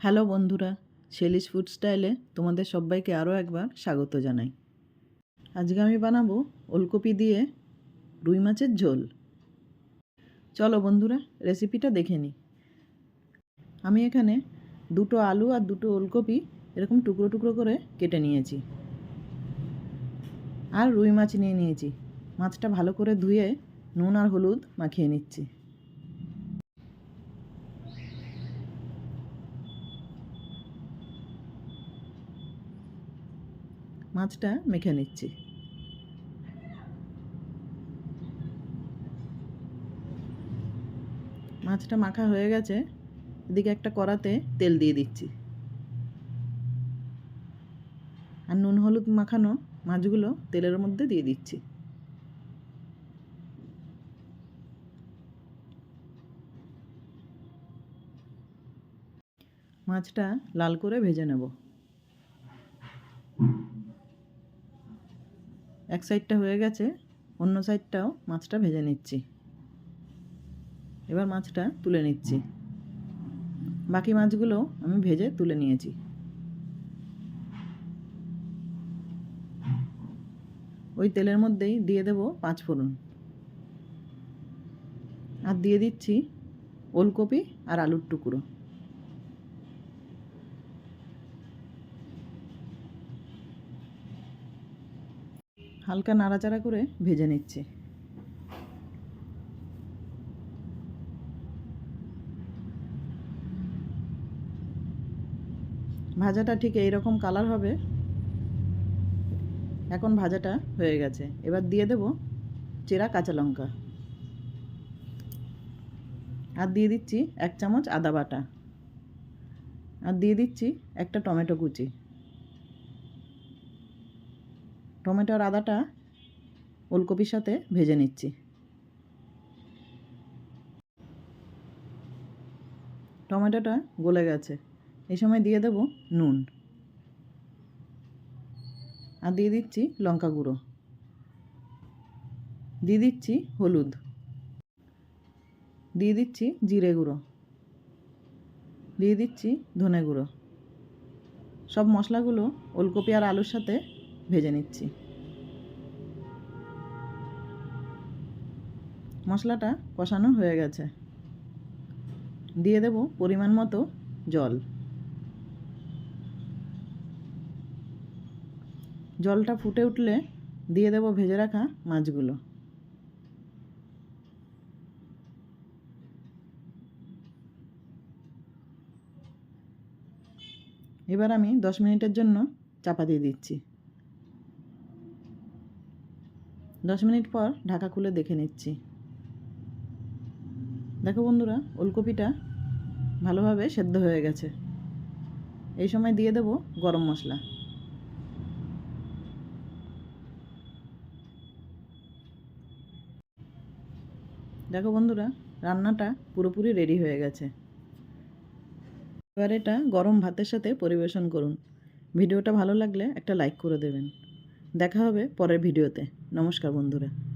Hello বন্ধুরা Shelley's food স্টাইলে তোমাদের সবাইকে আরও একবার স্বাগত জানাই। আজকে আমি বানাবো ওলকপি দিয়ে রুই মাছের ঝোল। চলো বন্ধুরা, রেসিপিটা দেখে নিই। আমি এখানে দুটো আলু আর দুটো ওলকপি এরকম টুকরো টুকরো করে কেটে নিয়েছি। আর রুই মাছ নিয়ে নিয়েছি। মাছটা ভালো করে ধুয়ে নুন আর হলুদ মাখিয়ে নিচ্ছি। মাছটা মেখে নিচ্ছি। মাছটা মাখা হয়ে গেছে, এদিকে একটা কড়াতে তেল দিয়ে দিচ্ছি। আর নুন হলুদ মাখানো মাছগুলো তেলের মধ্যে দিয়ে দিচ্ছি। মাছটা লাল করে ভেজে নেব। এক সাইডটা হয়ে গেছে, অন্য সাইডটাও মাছটা ভেজে নিচ্ছি। এবার মাছটা তুলে নিচ্ছি। বাকি মাছগুলো আমি ভেজে তুলে নিয়েছি। ওই তেলের মধ্যেই দিয়ে দেব পাঁচ ফোড়ন। আর দিয়ে দিচ্ছি ওলকপি আর আলুর টুকরো। হালকা নাড়াচাড়া করে ভেজে নিচ্ছি। ভাজাটা ঠিক এই রকম কালার হবে। এখন ভাজাটা হয়ে গেছে। এবার দিয়ে দেব চেরা কাঁচা লঙ্কা। আর দিয়ে দিচ্ছি এক চামচ আদা বাটা। আর দিয়ে দিচ্ছি একটা টমেটো কুচি। টমেটো আর আদাটা ওলকপির সাথে ভেজে নিচ্ছি। টমেটোটা গলে গেছে। এই সময় দিয়ে দেব নুন। আর দিয়ে দিচ্ছি লঙ্কা গুঁড়ো। দিয়ে দিচ্ছি হলুদ। দিয়ে দিচ্ছি জিরে গুঁড়ো। দিয়ে দিচ্ছি ধনে গুঁড়ো। সব মশলাগুলো ওলকপি আর আলুর সাথে ভেজে নিচ্ছি। মশলাটা কষানো হয়ে গেছে। দিয়ে দেব পরিমাণ মতো জল। জলটা ফুটে উঠলে দিয়ে দেব ভেজে রাখা মাছগুলো। এবার আমি দশ মিনিটের জন্য চাপা দিয়ে দিচ্ছি। দশ মিনিট পর ঢাকা খুলে দেখে নিচ্ছি। দেখো বন্ধুরা, ওলকপিটা ভালোভাবে সেদ্ধ হয়ে গেছে। এই সময় দিয়ে দেব গরম মশলা। দেখো বন্ধুরা, রান্নাটা পুরোপুরি রেডি হয়ে গেছে। এবার এটা গরম ভাতের সাথে পরিবেশন করুন। ভিডিওটা ভালো লাগলে একটা লাইক করে দেবেন। দেখা হবে পরের ভিডিওতে। নমস্কার বন্ধুরা।